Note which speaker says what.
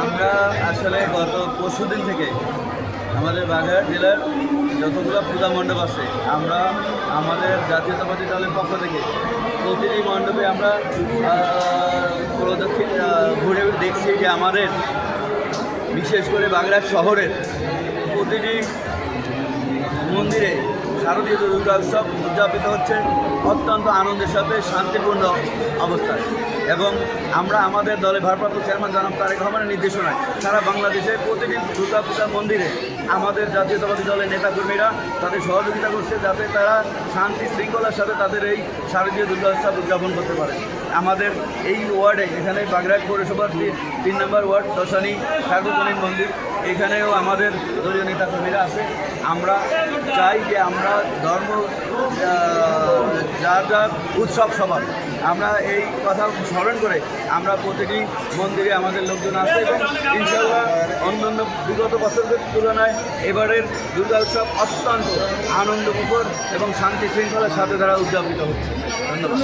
Speaker 1: আমরা আসলে গত পরশু দিন থেকে আমাদের বাগেরহাট জেলার যতগুলো পূজা মণ্ডপ আছে, আমরা আমাদের জাতীয়তাবাদী দলের পক্ষ থেকে প্রতিটি মণ্ডপে আমরা প্রদক্ষিণ ঘুরে দেখছি যে আমাদের, বিশেষ করে বাগেরহাট শহরের প্রতিটি মন্দিরে শারদীয় দুর্গা উৎসব উদযাপিত হচ্ছে অত্যন্ত আনন্দের সাথে, শান্তিপূর্ণ অবস্থায়। এবং আমরা আমাদের দলে ভারপ্রাপ্ত চেয়ারম্যান জনাব তারেক রহমানের নির্দেশনায় সারা বাংলাদেশে প্রতিটি দুর্গা পূজা মন্দিরে আমাদের জাতীয়তাবাদী দলের নেতাকর্মীরা তাদের সহযোগিতা করছে যাতে তারা শান্তি শৃঙ্খলার সাথে তাদের এই শারদীয় দুর্গা উৎসব উদযাপন করতে পারে। আমাদের এই ওয়ার্ডে, এখানে বাগরাট পৌরসভার তিন- নম্বর ওয়ার্ড দশানী সার্বজনীন মন্দির, এখানেও আমাদের দলীয় নেতাকর্মীরা আছে। আমরা চাই যে আমরা ধর্ম যার যার উৎসব সবার আমরা এই কথা স্মরণ করে আমরা প্রতিটি মন্দিরে আমাদের লোকজন আসে এবং ইনশাল্লাহ অন্যান্য বিগত বছরদের তুলনায় এবারের দুর্গা উৎসব অত্যন্ত আনন্দমুখর এবং শান্তি শৃঙ্খলার সাথে তারা উদযাপিত হচ্ছে। ধন্যবাদ।